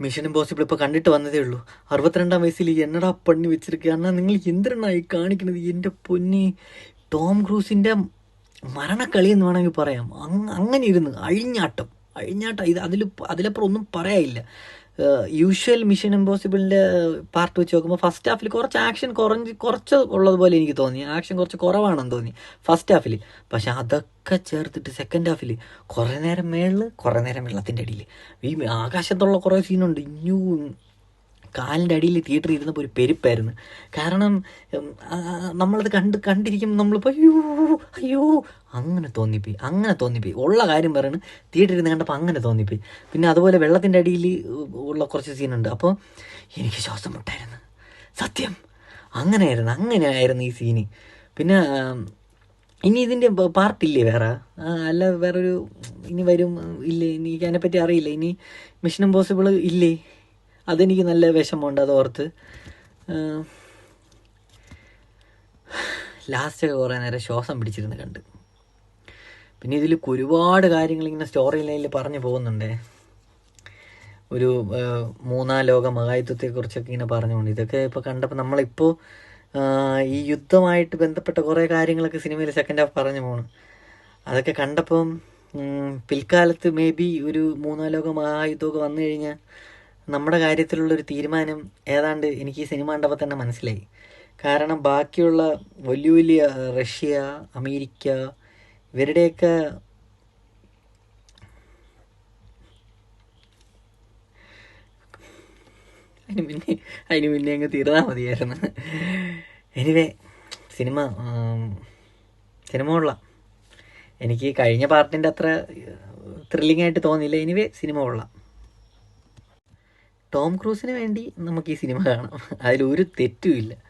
Mission impossible ഇപ്പോൾ കണ്ടിട്ട് വന്നതേ ഉള്ളൂ. അറുപത്തിരണ്ടാം വയസ്സിൽ എന്നടാ പണി വെച്ചിരിക്കുക? എന്നാൽ നിങ്ങൾ എന്തിനായി കാണിക്കുന്നത് എന്റെ പൊന്നി ടോം ക്രൂസിന്റെ മരണക്കളി എന്ന് വേണമെങ്കിൽ പറയാം. അങ്ങ് അങ്ങനെ ഇരുന്ന് അഴിഞ്ഞാട്ടം അഴിഞ്ഞാട്ടം ഇത് അതിൽ അതിലപ്പുറം ഒന്നും പറയാനില്ല. യൂഷ്വൽ മിഷൻ ഇമ്പോസിബിളിന്റെ പാർട്ട് വെച്ച് നോക്കുമ്പോൾ ഫസ്റ്റ് ഹാഫിൽ കുറച്ച് ആക്ഷൻ കുറഞ്ഞ് കുറച്ച് ഉള്ളതുപോലെ എനിക്ക് തോന്നി. ആക്ഷൻ കുറച്ച് കുറവാണെന്ന് തോന്നി ഫസ്റ്റ് ഹാഫിൽ പക്ഷെ അതൊക്കെ ചേർത്തിട്ട് സെക്കൻഡ് ഹാഫിൽ കുറേ നേരം മേളിൽ കുറേ നേരം വെള്ളത്തിന്റെ അടിയിൽ ഈ ആകാശത്തുള്ള കുറേ സീനുണ്ട് ഇഞ്ഞു കാലിന്റെ അടിയിൽ തിയേറ്ററിൽ ഇരുന്നപ്പോൾ ഒരു പെരുപ്പായിരുന്നു. കാരണം നമ്മളത് കണ്ട് കണ്ടിരിക്കുമ്പോൾ നമ്മളിപ്പോൾ അയ്യോ അയ്യോ അങ്ങനെ തോന്നിപ്പോയി അങ്ങനെ തോന്നിപ്പോയി. ഉള്ള കാര്യം പറയുന്നത് തിയേറ്ററിൽ നിന്ന് കണ്ടപ്പോൾ അങ്ങനെ തോന്നിപ്പോയി. പിന്നെ അതുപോലെ വെള്ളത്തിന്റെ അടിയിൽ ഉള്ള കുറച്ച് സീനുണ്ട് അപ്പോൾ എനിക്ക് ശ്വാസം മുട്ടായിരുന്നു. സത്യം. അങ്ങനെയായിരുന്നു അങ്ങനെയായിരുന്നു ഈ സീന് പിന്നെ ഇനി ഇതിന്റെ പാർട്ടില്ലേ വേറെ? അല്ല വേറൊരു ഇനി വരും ഇല്ലേ? എനിക്ക് അതിനെപ്പറ്റി അറിയില്ല. ഇനി മിഷൻ ഇമ്പോസിബിൾ ഇല്ലേ? അതെനിക്ക് നല്ല വിഷമമുണ്ട് അത് ഓർത്ത്. ലാസ്റ്റൊക്കെ കുറേ നേരം ശ്വാസം പിടിച്ചിരുന്ന് കണ്ട്. പിന്നെ ഇതിൽ ഒരുപാട് കാര്യങ്ങൾ ഇങ്ങനെ സ്റ്റോറി ലൈനിൽ പറഞ്ഞു പോകുന്നുണ്ടേ. ഒരു മൂന്നാം ലോക മഹായുദ്ധത്തെക്കുറിച്ചൊക്കെ ഇങ്ങനെ പറഞ്ഞുകൊണ്ട്. ഇതൊക്കെ ഇപ്പോൾ കണ്ടപ്പോൾ നമ്മളിപ്പോൾ ഈ യുദ്ധമായിട്ട് ബന്ധപ്പെട്ട കുറേ കാര്യങ്ങളൊക്കെ സിനിമയിൽ സെക്കൻഡ് ഹാഫ് പറഞ്ഞു പോകണം അതൊക്കെ കണ്ടപ്പം പിൽക്കാലത്ത് മേ ബി ഒരു മൂന്നാം ലോക മഹായുദ്ധമൊക്കെ വന്നു കഴിഞ്ഞാൽ നമ്മുടെ കാര്യത്തിലുള്ളൊരു തീരുമാനം ഏതാണ്ട് എനിക്ക് ഈ സിനിമ കണ്ടപ്പോൾ തന്നെ മനസ്സിലായി. കാരണം ബാക്കിയുള്ള വലിയ വലിയ റഷ്യ അമേരിക്ക ഇവരുടെയൊക്കെ അതിന് മുന്നേ അതിന് മുന്നേ അങ്ങ് തീർന്നാൽ മതിയായിരുന്നു. എനിവേ സിനിമ സിനിമ കൊള്ളാം. എനിക്ക് കഴിഞ്ഞ പാർട്ടിന്റെ അത്ര ത്രില്ലിംഗ് ആയിട്ട് തോന്നിയില്ല. എനിവേ സിനിമ കൊള്ളാം. ടോം ക്രൂസിന് വേണ്ടി നമുക്ക് ഈ സിനിമ കാണാം. അതിലൊരു തെറ്റുമില്ല.